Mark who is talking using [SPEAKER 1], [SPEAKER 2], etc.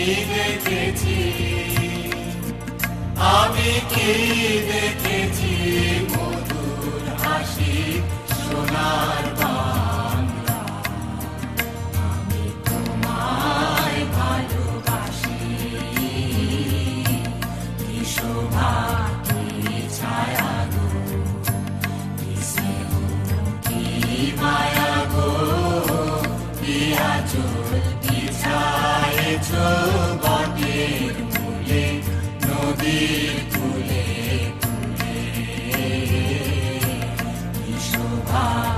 [SPEAKER 1] কি দেখেছি। আমি কি দেখেছি? মধুর হাসি সোনার বাংলা।
[SPEAKER 2] আমি তোমায় ভালোবাসি। কি শোভা
[SPEAKER 1] করেছ বটের মূলে নদীর কুলে কুলে। শোভা